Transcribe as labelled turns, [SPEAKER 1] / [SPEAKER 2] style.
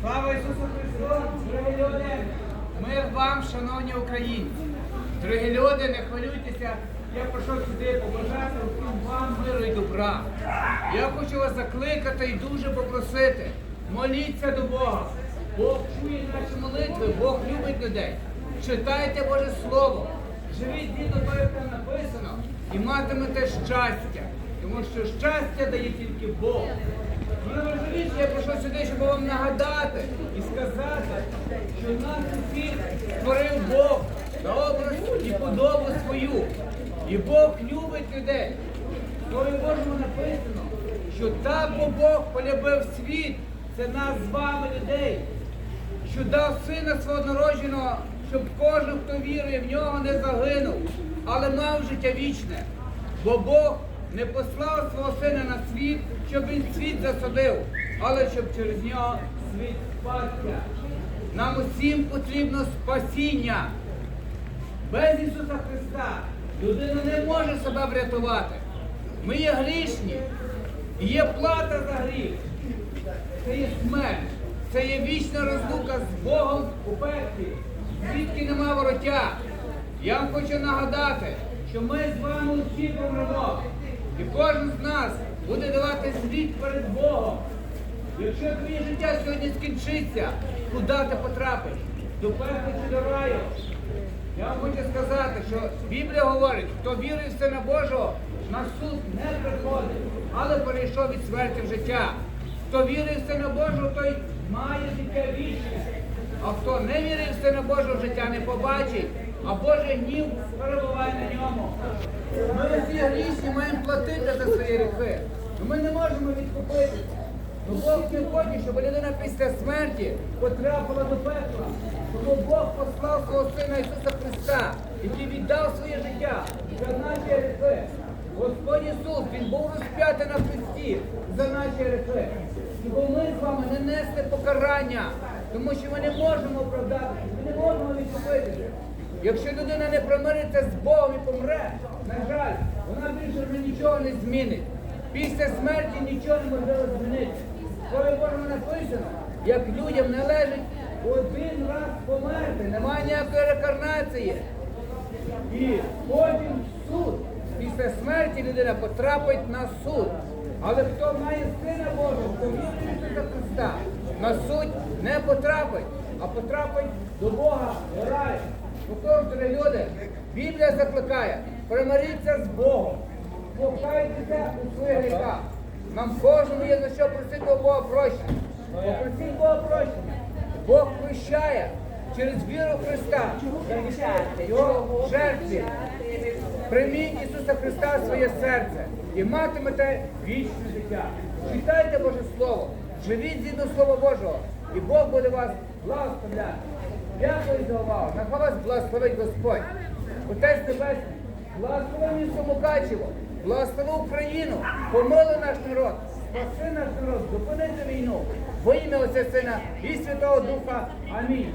[SPEAKER 1] Слава Ісусу Христу! Дорогі люди! Мир вам, шановні українці! Дорогі люди, не хвилюйтеся, я прийшов сюди побажати вам миру і добра. Я хочу вас закликати і дуже попросити. Моліться до Бога. Бог чує наші молитви, Бог любить людей. Читайте Боже Слово, живіть згідно того, як там написано, і матимете щастя. Тому що щастя дає тільки Бог. Найважливіше, я прийшов сюди, щоб вам нагадати і сказати, що нас усіх створив Бог на образ і подобу свою. І Бог любить людей. В Слові Божому написано, що так бо Бог полюбив світ, це нас з вами людей, що дав сина свого однородженого, щоб кожен, хто вірує в нього, не загинув, але мав життя вічне. Бо Бог не послав свого сина на світ, щоб він світ засадив, але щоб через нього світ спасся. Нам усім потрібно спасіння. Без Ісуса Христа людина не може себе врятувати. Ми є грішні. І є плата за гріх. Це є смерть. Це є вічна розлука з Богом у пеклі. Звідки нема вороття. Я вам хочу нагадати, що ми з вами усі помремо. І кожен з нас буде давати звіт перед Богом. Якщо твоє життя сьогодні скінчиться, куди ти потрапиш? До пекла чи до раю? Я вам хочу сказати, що Біблія говорить, хто вірує в Сина Божого, на суд не приходить, але перейшов від смерті в життя. Хто вірує в Сина Божого, той має життя вічне. А хто не вірить в Сина Божого, життя не побачить, а Божий гнів перебуває на ньому. Ми всі грішні маємо платити за свої гріхи. Ну, Ми не можемо відкупитися. Ну, Бог не хоче, щоб людина після смерті потрапила до пекла. Тому Бог послав свого Сина Ісуса Христа, який віддав своє життя за наші гріхи. Господь Ісус, Він був розп'ятий на хресті за наші гріхи. Бо ми з вами не несли покарання, тому що ми не можемо оправдатися, ми не можемо відкупитися. Якщо людина не примириться з Богом і помре, на жаль, вона більше вже нічого не змінить. Після смерті нічого не можливо змінити. Слово Божому написано, як людям належить один раз померти, немає ніякої рекарнації. І потім суд. Після смерті людина потрапить на суд. Але хто має сина Божого, хто вірить в Христа, на суд не потрапить, а потрапить до Бога раю. Отож, дорогі люди, Біблія закликає, примиріться з Богом, покайтеся у своїх гріхах. Нам кожному є за що просити у Бога прощення. Попросіть Бога прощення. Бог прощає через віру в Христа. Його жертві. Прийміть Ісуса Христа в своє серце і матимете вічне життя. Читайте Боже Слово, живіть згідно Слова Божого, і Бог буде вас благословляти. Дякую за увагу. Нехай вас благословить Господь. Отець Небесний, благослови місто Мукачево, благослови Україну, помили наш народ, спаси наш народ, зупинити війну. Во ім'я Отця Сина і Святого Духа. Амінь.